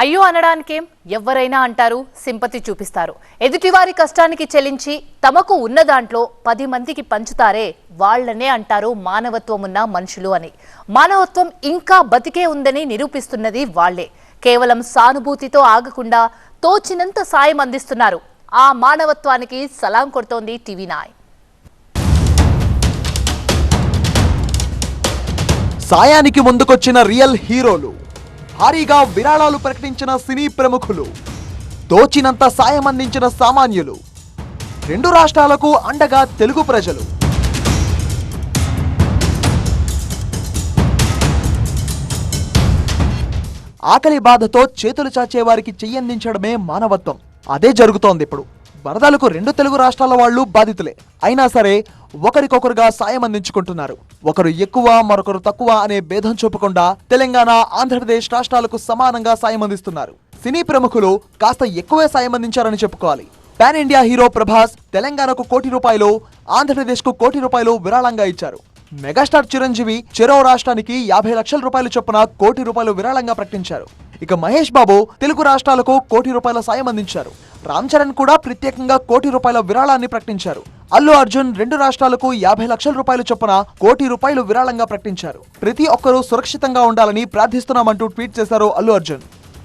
అయ్యో అనడానికేం? ఎవరైనా అంటారు సింపతి చూపిస్తారు. ఎదుటివారి కష్టానికి చెల్లించి తమకు ఉన్న దాంట్లో పది మందికి పంచుతారే వాళ్ళనే అంటారు మానవత్వం ఉన్న మనుషులు అని. మానవత్వం ఇంకా బతికే ఉందని నిరూపిస్తున్నది వాళ్ళే కేవలం సానుభూతితో ఆగకుండా తోచినంత సాయం అందిస్తున్నారు. ఆ మానవత్వానికి సలాం కొడుతోంది టీవీ నాయ్. సాయానికి ముందుకొచ్చిన రియల్ హీరోలు. భారీగా విరాళాలు ప్రకటించిన సినీ ప్రముఖులు దోచినంత సాయం అందించిన సామాన్యులు రెండు రాష్ట్రాలకు అండగా తెలుగు ప్రజలు. ఆకలి బాధతో చేతులు చాచేవారికి చెయ్యందించడమే మానవత్వం. అదే జరుగుతోంది ఇప్పుడు. వరదలకు రెండు తెలుగు రాష్ట్రాల వాళ్ళు బాధితులే. అయినా సరే ఒకరికొకరుగా సాయం అందించుకుంటున్నారు. ఒకరు ఎక్కువ మరొకరు తక్కువ అనే భేదం చూపకుండా తెలంగాణ ఆంధ్రప్రదేశ్ రాష్ట్రాలకు సమానంగా సాయం అందిస్తున్నారు. సినీ ప్రముఖులు కాస్త ఎక్కువే సాయం అందించారని చెప్పుకోవాలి. పాన్ ఇండియా హీరో ప్రభాస్ తెలంగాణకు కోటి రూపాయలు ఆంధ్రప్రదేశ్కు కోటి రూపాయలు విరాళంగా ఇచ్చారు. మెగాస్టార్ చిరంజీవి చెరో రాష్ట్రానికి యాభై లక్షల రూపాయలు చొప్పున కోటి రూపాయలు విరాళంగా ప్రకటించారు. ఇక మహేష్ బాబు తెలుగు రాష్ట్రాలకు కోటి రూపాయల సాయం అందించారు. రామ్ చరణ్ కూడా ప్రత్యేకంగా కోటి రూపాయల విరాళాన్ని ప్రకటించారు. అల్లు అర్జున్ రెండు రాష్ట్రాలకు యాభై లక్షల రూపాయలు చొప్పున కోటి రూపాయలు విరాళంగా ప్రకటించారు. ప్రతి ఒక్కరూ సురక్షితంగా ఉండాలని ప్రార్థిస్తున్నామంటూ ట్వీట్ చేశారు అల్లు అర్జున్.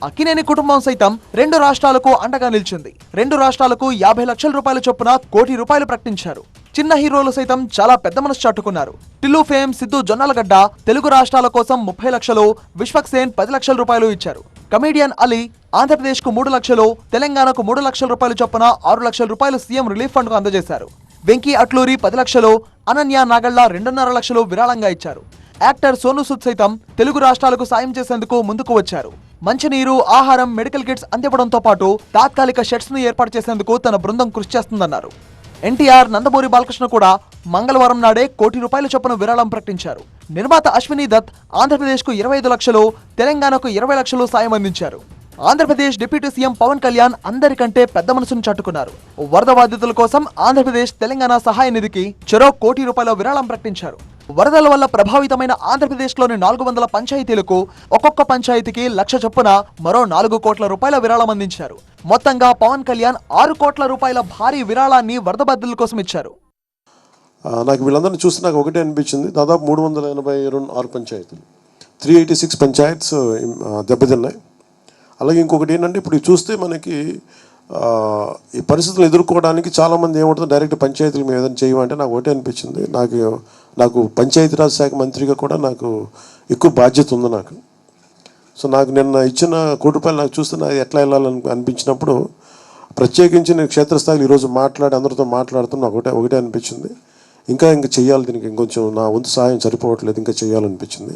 అక్కినేని కుటుంబం సైతం రెండు రాష్ట్రాలకు అండగా నిలిచింది. రెండు రాష్ట్రాలకు యాభై లక్షల రూపాయల చొప్పున కోటి రూపాయలు ప్రకటించారు. చిన్న హీరోలు సైతం చాలా పెద్ద మనసు చాటుకున్నారు. టిల్లు ఫేమ్ సిద్ధు జొన్నలగడ్డ తెలుగు రాష్ట్రాల కోసం ముప్పై లక్షలు విశ్వక్ సేన్ పది లక్షల రూపాయలు ఇచ్చారు. కమేడియన్ అలీ ఆంధ్రప్రదేశ్కు మూడు లక్షలు తెలంగాణకు మూడు లక్షల రూపాయలు చొప్పున ఆరు లక్షల రూపాయలు సీఎం రిలీఫ్ ఫండ్కు అందజేశారు. వెంకీ అట్లూరి పది లక్షలు అనన్య నాగళ్ళ రెండున్నర లక్షలు విరాళంగా ఇచ్చారు. యాక్టర్ సోను సూద్ సైతం తెలుగు రాష్ట్రాలకు సాయం చేసేందుకు ముందుకు వచ్చారు. మంచినీరు ఆహారం మెడికల్ కిట్స్ అందివ్వడంతో పాటు తాత్కాలిక షెడ్స్ను ఏర్పాటు చేసేందుకు తన బృందం కృషి చేస్తుందన్నారు. ఎన్టీఆర్ నందమూరి బాలకృష్ణ కూడా మంగళవారం నాడే కోటి రూపాయల చొప్పున విరాళం ప్రకటించారు. నిర్మాత అశ్విని దత్ ఆంధ్రప్రదేశ్కు ఇరవై ఐదు లక్షలు తెలంగాణకు ఇరవై లక్షలు సాయం అందించారు. ఆంధ్రప్రదేశ్ డిప్యూటీ సీఎం పవన్ కళ్యాణ్ అందరికంటే పెద్ద మనసును చాటుకున్నారు. వరద బాధితుల కోసం ఆంధ్రప్రదేశ్ తెలంగాణ సహాయ నిధికి చెరో కోటి రూపాయల విరాళం ప్రకటించారు. వరదల వల్ల ప్రభావితమైన ఆంధ్రప్రదేశ్లోని నాలుగు వందల పంచాయతీలకు ఒక్కొక్క పంచాయతీకి లక్ష చొప్పున మరో నాలుగు కోట్ల రూపాయల విరాళం అందించారు. మొత్తంగా పవన్ కళ్యాణ్ ఆరు కోట్ల రూపాయల భారీ విరాళాన్ని వరద బాధితుల కోసం ఇచ్చారు. నాకు వీళ్ళందరినీ చూస్తే నాకు ఒకటే అనిపించింది. దాదాపు మూడు వందల ఎనభై రెండు ఆరు పంచాయతీలు. త్రీ ఎయిటీ సిక్స్ పంచాయత్స్ దెబ్బతిన్నాయి. అలాగే ఇంకొకటి ఏంటంటే ఇప్పుడు చూస్తే మనకి ఈ పరిస్థితులు ఎదుర్కోవడానికి చాలామంది ఏమంటుంది డైరెక్ట్ పంచాయతీలు మేము ఏదైనా చేయమంటే నాకు ఒకటే అనిపించింది. నాకు నాకు పంచాయతీరాజ్ శాఖ మంత్రిగా కూడా నాకు ఎక్కువ బాధ్యత ఉంది నాకు. సో నాకు నిన్న ఇచ్చిన కోటి రూపాయలు నాకు చూస్తే నాకు ఎట్లా వెళ్ళాలని అనిపించినప్పుడు ప్రత్యేకించి నేను క్షేత్రస్థాయిలో ఈరోజు మాట్లాడి అందరితో మాట్లాడుతున్నా ఒకటే ఒకటే అనిపించింది. ఇంకా ఇంకా చేయాలి దీనికి ఇంకొంచెం నా వంతు సహాయం సరిపోవట్లేదు ఇంకా చేయాలనిపించింది.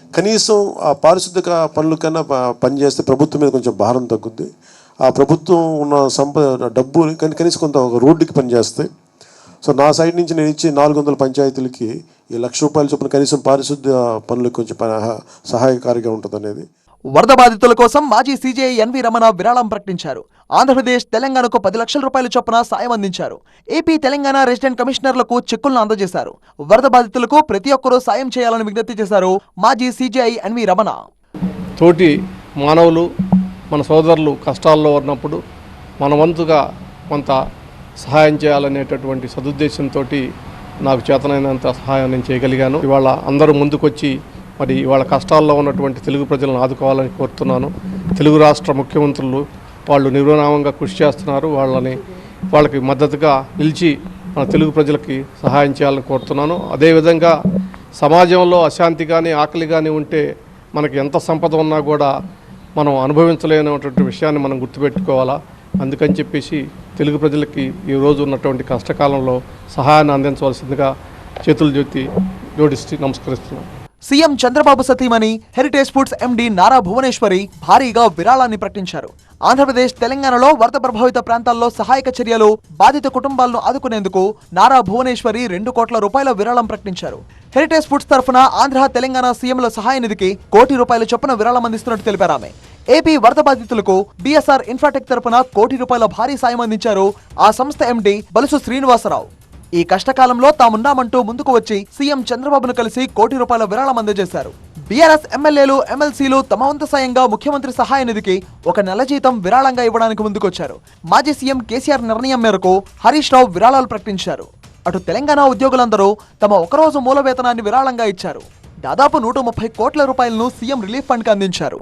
కనీసం ఆ పారిశుద్ధిక పనుల కన్నా పనిచేస్తే ప్రభుత్వం మీద కొంచెం భారం తగ్గుద్ది. ఆ ప్రభుత్వం ఉన్న సంపద డబ్బు కానీ కనీసం కొంత ఒక రోడ్డుకి పనిచేస్తాయి సో నా సైడ్ నుంచి నేను ఇచ్చి నాలుగు వందల పంచాయతీలకి ఈ లక్ష రూపాయల చొప్పున కనీసం పారిశుద్ధ్య పనులకు కొంచెం సహాయకారిగా ఉంటుంది అనేది వరద బాధితుల కోసం మాజీ సీజేఐ ఎన్వి రమణ విరాళం ప్రకటించారు. ఆంధ్రప్రదేశ్ తెలంగాణకు పది లక్షల రూపాయల చొప్పున సాయం అందించారు. ఏపీ తెలంగాణ రెసిడెంట్ కమిషనర్లకు చెక్కులను అందజేశారు. వరద బాధితులకు ప్రతి ఒక్కరూ సాయం చేయాలని విజ్ఞప్తి చేశారు మాజీ సీజేఐ ఎన్వి రమణ. తోటి మానవులు మన సోదరులు కష్టాల్లో ఉన్నప్పుడు మన వంతుగా కొంత సహాయం చేయాలనేటటువంటి సదుద్దేశంతో నాకు చేతనైనంత సహాయం నేను చేయగలిగాను. ఇవాళ అందరూ ముందుకొచ్చి మరి వాళ్ళ కష్టాల్లో ఉన్నటువంటి తెలుగు ప్రజలను ఆదుకోవాలని కోరుతున్నాను. తెలుగు రాష్ట్ర ముఖ్యమంత్రులు వాళ్ళు నిర్వనామంగా కృషి చేస్తున్నారు. వాళ్ళని వాళ్ళకి మద్దతుగా నిలిచి మన తెలుగు ప్రజలకి సహాయం చేయాలని కోరుతున్నాను. అదేవిధంగా సమాజంలో అశాంతి కానీ ఆకలి కానీ ఉంటే మనకి ఎంత సంపద ఉన్నా కూడా మనం అనుభవించలేనటువంటి విషయాన్ని మనం గుర్తుపెట్టుకోవాలా. అందుకని చెప్పేసి తెలుగు ప్రజలకి ఈ రోజు ఉన్నటువంటి కష్టకాలంలో సహాయాన్ని అందించవలసిందిగా చేతులు జ్యోతి జోడిస్తూ నమస్కరిస్తున్నాను. సీఎం చంద్రబాబు సతీమణి heritage foods MD Nara Bhuvaneshwari భారీగా విరాళాన్ని ప్రకటించారు. ఆంధ్రప్రదేశ్ తెలంగాణలో వరద ప్రభావిత ప్రాంతాల్లో సహాయక చర్యలు బాధిత కుటుంబాలను ఆదుకునేందుకు నారా భువనేశ్వరి రెండు కోట్ల రూపాయల విరాళం ప్రకటించారు. హెరిటేజ్ ఫుడ్స్ తరఫున ఆంధ్ర తెలంగాణ సీఎంల సహాయ నిధికి కోటి రూపాయల చొప్పున విరాళం అందిస్తున్నట్టు తెలిపారు ఆమె. ఏపీ వరద బాధితులకు బీఎస్ఆర్ ఇన్ఫ్రాటెక్ తరఫున కోటి రూపాయల భారీ సాయం అందించారు ఆ సంస్థ ఎండీ బలుసు శ్రీనివాసరావు. ఈ కష్టకాలంలో తామున్నామంటూ ముందుకు వచ్చి సీఎం చంద్రబాబును కలిసి కోటి రూపాయల విరాళం అందజేశారు. బీఆర్ఎస్ ఎమ్మెల్యేలు ఎమ్మెల్సీలు తమ వంతు సాయంగా ముఖ్యమంత్రి సహాయ నిధికి ఒక నెల జీతం విరాళంగా ఇవ్వడానికి ముందుకొచ్చారు. మాజీ సీఎం కేసీఆర్ నిర్ణయం మేరకు హరీష్ రావు విరాళాలు ప్రకటించారు. అటు తెలంగాణ ఉద్యోగులందరూ తమ ఒకరోజు మూల వేతనాన్ని విరాళంగా ఇచ్చారు. దాదాపు నూట ముప్పై కోట్ల రూపాయలను సీఎం రిలీఫ్ ఫండ్కి అందించారు.